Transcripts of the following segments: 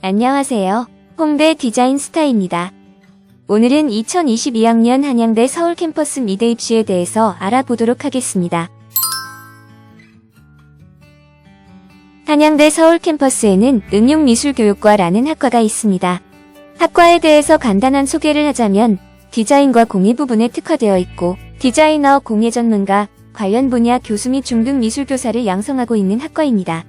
안녕하세요. 홍대 디자인 스타입니다. 오늘은 2022학년 한양대 서울 캠퍼스 미대 입시에 대해서 알아보도록 하겠습니다. 한양대 서울 캠퍼스에는 응용미술교육과라는 학과가 있습니다. 학과에 대해서 간단한 소개를 하자면 디자인과 공예 부분에 특화되어 있고 디자이너, 공예 전문가, 관련 분야 교수 및 중등 미술 교사를 양성하고 있는 학과입니다.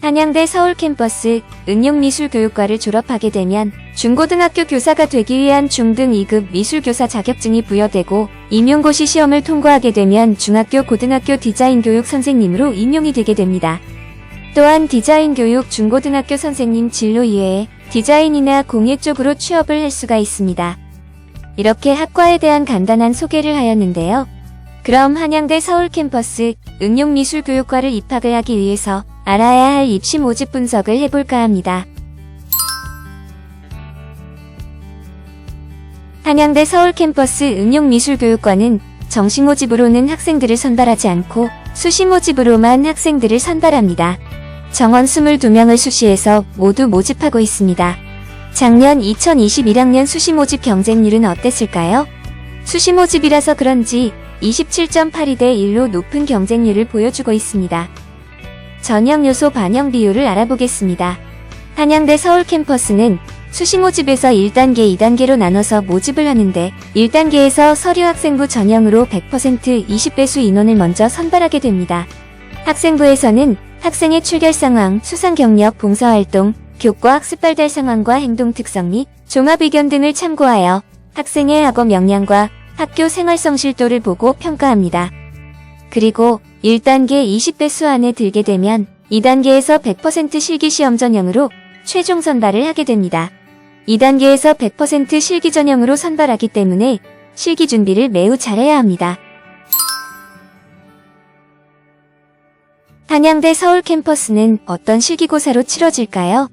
한양대 서울 캠퍼스 응용미술교육과를 졸업하게 되면 중고등학교 교사가 되기 위한 중등 2급 미술교사 자격증이 부여되고 임용고시 시험을 통과하게 되면 중학교 고등학교 디자인 교육 선생님으로 임용이 되게 됩니다. 또한 디자인 교육 중고등학교 선생님 진로 이외에 디자인이나 공예 쪽으로 취업을 할 수가 있습니다. 이렇게 학과에 대한 간단한 소개를 하였는데요. 그럼 한양대 서울 캠퍼스 응용미술교육과를 입학을 하기 위해서 알아야 할 입시 모집 분석을 해볼까 합니다. 한양대 서울 캠퍼스 응용미술교육과는 정시 모집으로는 학생들을 선발하지 않고 수시 모집으로만 학생들을 선발합니다. 정원 22명을 수시해서 모두 모집하고 있습니다. 작년 2021학년 수시 모집 경쟁률은 어땠을까요? 수시 모집이라서 그런지 27.82대 1로 높은 경쟁률을 보여주고 있습니다. 전형 요소 반영 비율을 알아보겠습니다. 한양대 서울 캠퍼스는 수시 모집에서 1단계, 2단계로 나눠서 모집을 하는데 1단계에서 서류 학생부 전형으로 100% 20배수 인원을 먼저 선발하게 됩니다. 학생부에서는 학생의 출결 상황, 수상 경력, 봉사활동, 교과 학습 발달 상황과 행동 특성 및 종합 의견 등을 참고하여 학생의 학업 역량과 학교 생활 성실도를 보고 평가합니다. 그리고 1단계 20배 수 안에 들게 되면 2단계에서 100% 실기 시험 전형으로 최종 선발을 하게 됩니다. 2단계에서 100% 실기 전형으로 선발하기 때문에 실기 준비를 매우 잘해야 합니다. 한양대 서울 캠퍼스는 어떤 실기고사로 치러질까요?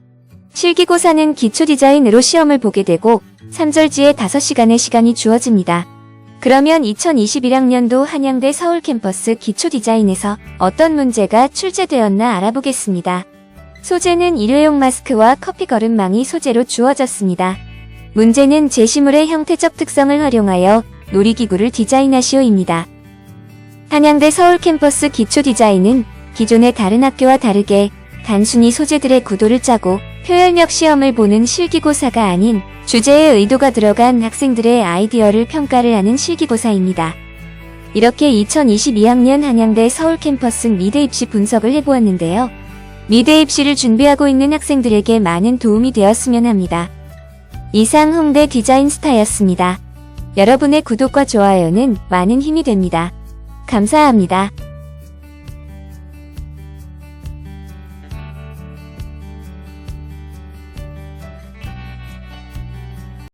실기고사는 기초 디자인으로 시험을 보게 되고 3절지에 5시간의 시간이 주어집니다. 그러면 2021학년도 한양대 서울 캠퍼스 기초 디자인에서 어떤 문제가 출제되었나 알아보겠습니다. 소재는 일회용 마스크와 커피 거름망이 소재로 주어졌습니다. 문제는 제시물의 형태적 특성을 활용하여 놀이기구를 디자인하시오입니다. 한양대 서울 캠퍼스 기초 디자인은 기존의 다른 학교와 다르게 단순히 소재들의 구도를 짜고 표현력 시험을 보는 실기고사가 아닌 주제의 의도가 들어간 학생들의 아이디어를 평가를 하는 실기고사입니다. 이렇게 2022학년 한양대 서울 캠퍼스 미대 입시 분석을 해보았는데요. 미대 입시를 준비하고 있는 학생들에게 많은 도움이 되었으면 합니다. 이상 홍대 디자인 스타였습니다. 여러분의 구독과 좋아요는 많은 힘이 됩니다. 감사합니다.